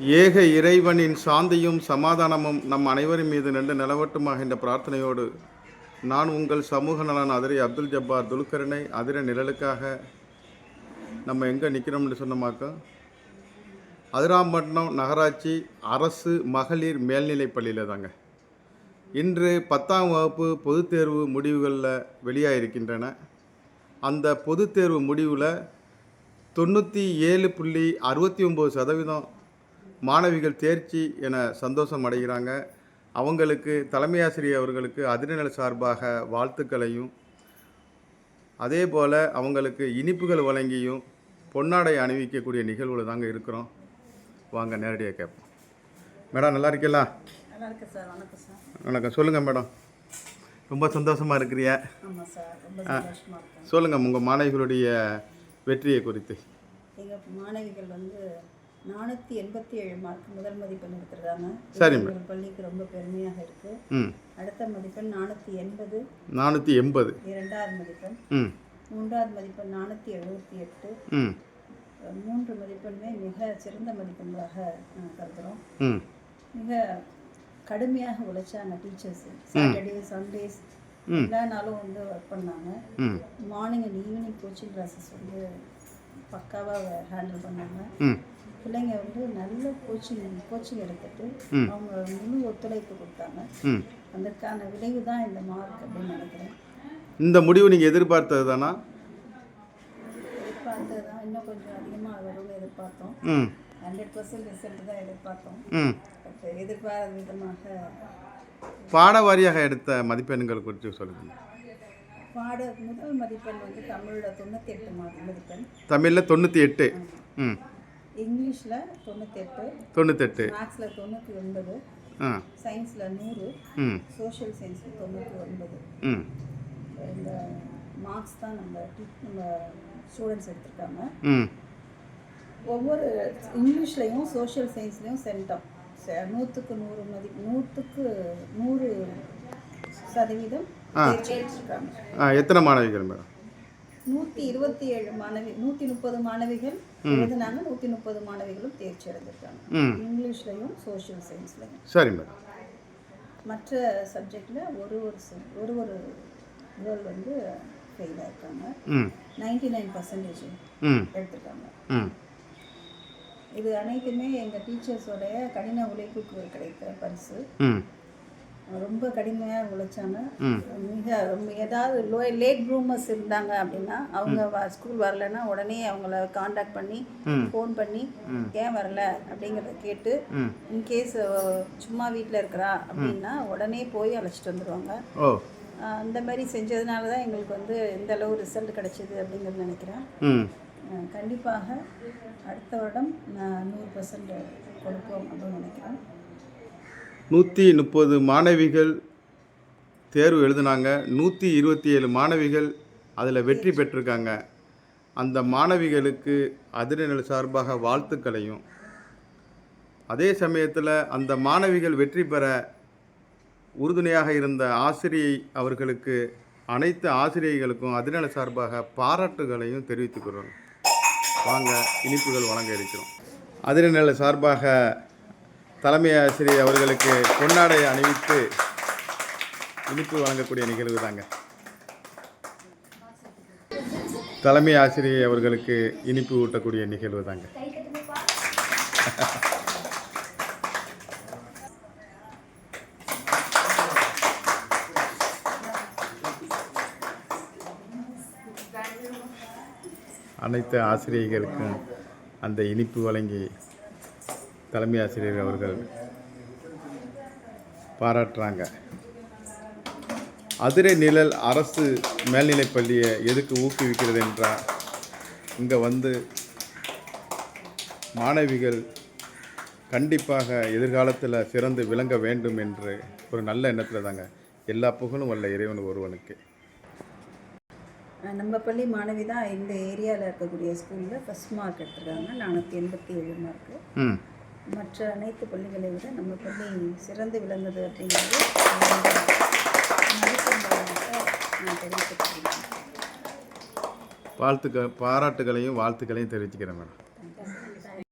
ஏக இறைவனின் சாந்தியும் சமாதானமும் நம் அனைவரின் மீது நின்று நிலவட்டுமாக என்ற பிரார்த்தனையோடு நான் உங்கள் சமூக நலன் அதிரை அப்துல் ஜப்பார் துல்கரனை அதிர நிழலுக்காக நம்ம எங்கே நிற்கிறோம்னு சொன்னோமாக்கா? அதிராம்பட்டினம் நகராட்சி அரசு மகளிர் மேல்நிலைப் பள்ளியில் தாங்க. இன்று பத்தாம் வகுப்பு பொதுத் தேர்வு முடிவுகளில் வெளியாகிருக்கின்றன அந்த பொதுத் தேர்வு முடிவில் தொண்ணூற்றி ஏழு புள்ளி அறுபத்தி ஒம்பது சதவீதம் மாணவிகள் தேர்ச்சி என சந்தோஷம் அடைகிறாங்க. அவங்களுக்கு தலைமை ஆசிரியர் அவர்களுக்கு அதிர்நிலை சார்பாக வாழ்த்துக்களையும். அதே போல் அவங்களுக்கு இனிப்புகள் வழங்கியும் பொன்னாடை அணிவிக்கக்கூடிய நிகழ்வுல தாங்க இருக்கிறோம். வாங்க நேரடியாக கேட்போம். மேடம் நல்லா இருக்கீங்களா? நல்லா இருக்கு சார். வணக்கம் சார். வணக்கம். சொல்லுங்கள் மேடம். ரொம்ப சந்தோஷமாக இருக்கிறிய இருக்கேன். சொல்லுங்கள் உங்கள் மாணவிகளுடைய வெற்றியை குறித்து. எங்கள் மாணவிகள் வந்து நானூற்றி எண்பத்தி ஏழு மார்க் முதல் மதிப்பெண் எடுத்துருக்காங்க. சரி, எங்கள் பள்ளிக்கு ரொம்ப பெருமையாக இருக்குது ம். அடுத்த மதிப்பெண் நானூற்றி எண்பது. நானூற்றி எண்பது. இரண்டாவது மதிப்பெண். மூன்றாவது மதிப்பெண் நானூற்றி எழுபத்தி எட்டு. மூன்று மதிப்பெண்மே மிக சிறந்த மதிப்பெண்களாக நாங்கள் கருதுகிறோம் மிக கடுமையாக உழைச்சாங்க டீச்சர்ஸ். Saturday Sundays. எல்லா நாளும் வந்து ஒர்க் பண்ணாங்க. Morning and evening coaching classes வந்து பக்காவாக ஹேண்டில் பண்ணாங்க. பிள்ளைங்க வந்து நல்ல கோச்சிங் கோச்சிங் எடுத்துட்டு. அவங்க முழு ஒத்துழைப்பு கொடுத்தாங்க. அதற்கான விளைவு தான் இந்த மார்க் அப்படின்னு நினைக்கிறேன். இந்த முடிவு நீங்கள் எதிர்பார்த்தது தானா எதிர்பார்த்தது தான் இன்னும் கொஞ்சம் அதிகமாக வரும்னு எதிர்பார்த்தோம். ஹண்ட்ரட் பர்சன்ட் ரிசல்ட் தான் எதிர்பார்த்தோம். பட் எதிர்பாராத விதமாக பாட வாரியாக எடுத்த மதிப்பெண்கள் குறித்து சொல்லுங்கள் பாட முதல் மதிப்பெண் வந்து தமிழில் தொண்ணூற்றி எட்டு மதிப்பெண். தமிழில் தொண்ணூற்றி எட்டு. ம். இங்கிலீஷில் தொண்ணூத்தெட்டு தொண்ணூத்தெட்டு. மேக்ஸில் தொண்ணூற்றி ஒன்பது சயின்ஸில் நூறு சோஷியல் சயின்ஸில் தொண்ணூற்றி ஒன்பது ம். இந்த மார்க்ஸ் தான் நம்ம நம்ம ஸ்டூடெண்ட்ஸ் எடுத்திருக்காங்க. ம். ஒவ்வொரு இங்கிலீஷ்லேயும் சோஷியல் சயின்ஸ்லேயும் சென்டம் நூற்றுக்கு நூறு மதி நூற்றுக்கு நூறு சதவீதம் எத்தனை மாணவிகள் மேடம்? நூற்றி இருபத்தி ஏழு மாணவி நூற்றி முப்பது மாணவிகள் எழுதுனாங்க. நூற்றி முப்பது மாணவிகளும் தேர்ச்சி அடைஞ்சிருக்காங்க. இங்கிலீஷ்லையும் சோஷியல் சயின்ஸ்லையும் சரி மேடம். மற்ற சப்ஜெக்டில் ஒரு ஒரு ஒரு ஒரு கேர்ள் வந்து ஃபெயில் ஆயிருக்காங்க. நைன்டி நைன் பர்சன்டேஜ் எடுத்திருக்காங்க. இது அனைத்துமே எங்கள் டீச்சர்ஸோடைய கடின உழைப்புக்கு கிடைத்த பரிசு. ரொம்ப கடுமையாக உழைச்சாங்க. மிக ரொம்ப ஏதாவது லோ லேட் ப்ரூமர்ஸ் இருந்தாங்க அப்படின்னா அவங்க ஸ்கூல் வரலைன்னா உடனே அவங்கள காண்டாக்ட் பண்ணி ஃபோன் பண்ணி ஏன் வரல அப்படிங்கிறத கேட்டு. இன்கேஸ் சும்மா வீட்டில் இருக்கிறா அப்படின்னா உடனே போய் அழைச்சிட்டு வந்துடுவாங்க அந்த மாதிரி செஞ்சதுனால தான் எங்களுக்கு வந்து இந்த அளவு ரிசல்ட் கிடைச்சிது அப்படிங்கிறது நினைக்கிறேன். கண்டிப்பாக அடுத்த வருடம் நான் நூறு பர்சன்ட் கொடுப்போம் அப்படின்னு நினைக்கிறேன். நூற்றி முப்பது மாணவிகள் தேர்வு எழுதினாங்க. நூற்றி இருபத்தி ஏழு மாணவிகள் அதில் வெற்றி பெற்றிருக்காங்க. அந்த மாணவிகளுக்கு அதிர்நிலை சார்பாக வாழ்த்துக்களையும். அதே சமயத்தில் அந்த மாணவிகள் வெற்றி பெற உறுதுணையாக இருந்த ஆசிரியை அவர்களுக்கு அனைத்து ஆசிரியர்களுக்கும் அதிர்நிலை சார்பாக பாராட்டுகளையும் தெரிவித்துக்கிறோம் வாங்க இனிப்புகள் வழங்க இருக்கிறோம். அதிர்நிலை சார்பாக தலைமை ஆசிரியர் அவர்களுக்கு பொன்னாடை அணிவித்து இனிப்பு வழங்கக்கூடிய நிகழ்வு தாங்க. தலைமை ஆசிரியர் அவர்களுக்கு இனிப்பு ஊட்டக்கூடிய நிகழ்வு தாங்க. அனைத்து ஆசிரியர்களுக்கும் அந்த இனிப்பு வழங்கி தலைமை ஆசிரியர் அவர்கள் பாராட்டுறாங்க. அதிரை நிழல் அரசு மேல்நிலைப் பள்ளியை எதுக்கு ஊக்குவிக்கிறது என்றால் இங்கே வந்து மாணவிகள் கண்டிப்பாக எதிர்காலத்தில் சிறந்து விளங்க வேண்டும் என்று ஒரு நல்ல எண்ணத்தில் தாங்க. எல்லா புகழும் வல்ல இறைவன் ஒருவனுக்கு. நம்ம பள்ளி மாணவி தான் இந்த ஏரியாவில் இருக்கக்கூடிய ஸ்கூலில் ஃபஸ்ட் மார்க் எடுத்திருக்காங்க. நானூற்றி எண்பத்தி ஏழு மார்க்கு மற்ற அனைத்து பள்ளிகளை விட நம்ம பள்ளி சிறந்து விளங்குது அப்படிங்கிறது மதிப்பெண்களாக நான் தெரிவித்துக்கிறேன் வாழ்த்துக்கள் பாராட்டுகளையும் வாழ்த்துக்களையும் தெரிவிச்சுக்கிறேன் மேடம்.